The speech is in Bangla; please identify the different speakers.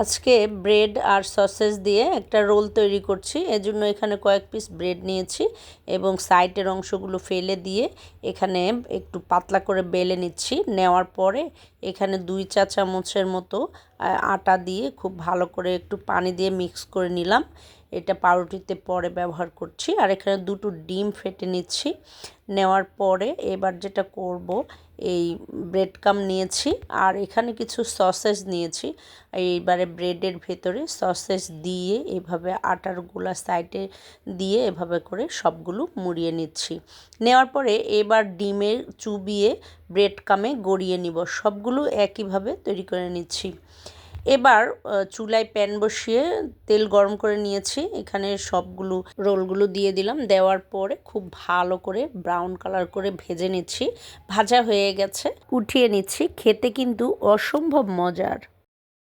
Speaker 1: আজকে ব্রেড আর সসেস দিয়ে একটা রোল তৈরি করছি। এজন্য এখানে কয়েক পিস ব্রেড নিয়েছি এবং সাইডের অংশগুলো ফেলে দিয়ে এখানে একটু পাতলা করে বেলে নিচ্ছি। নেওয়ার পরে এখানে দুই চা চামচের মতো আটা দিয়ে খুব ভালো করে একটু পানি দিয়ে মিক্স করে নিলাম। এটা পাউরুটিতে পরে ব্যবহার করছি। আর এখানে দুটো ডিম ফেটে নিচ্ছি। নেওয়ার পরে এবার যেটা করব, এই ব্রেড কাম নিয়েছি। আর এখানে কিছু সসেস নিয়েছি। এইবারে ব্রেডের ভেতরে সসেস দিয়ে এভাবে আটার গোলা সাইডে দিয়ে এভাবে করে সবগুলো মুড়িয়ে নিচ্ছি। নেওয়ার পরে এবার ডিমের চুবিয়ে ব্রেড কামে গড়িয়ে নিব। সবগুলো একইভাবে তৈরি করে নিচ্ছি। এবার চুলায় প্যান বসিয়ে তেল গরম করে নিয়েছি। এখানে সবগুলো রোলগুলো দিয়ে দিলাম। দেওয়ার পরে খুব ভালো করে ব্রাউন কালার করে ভেজে নিচ্ছি। ভাজা হয়ে গেছে। উঠিয়ে নিচ্ছি। খেতে কিন্তু অসম্ভব মজার।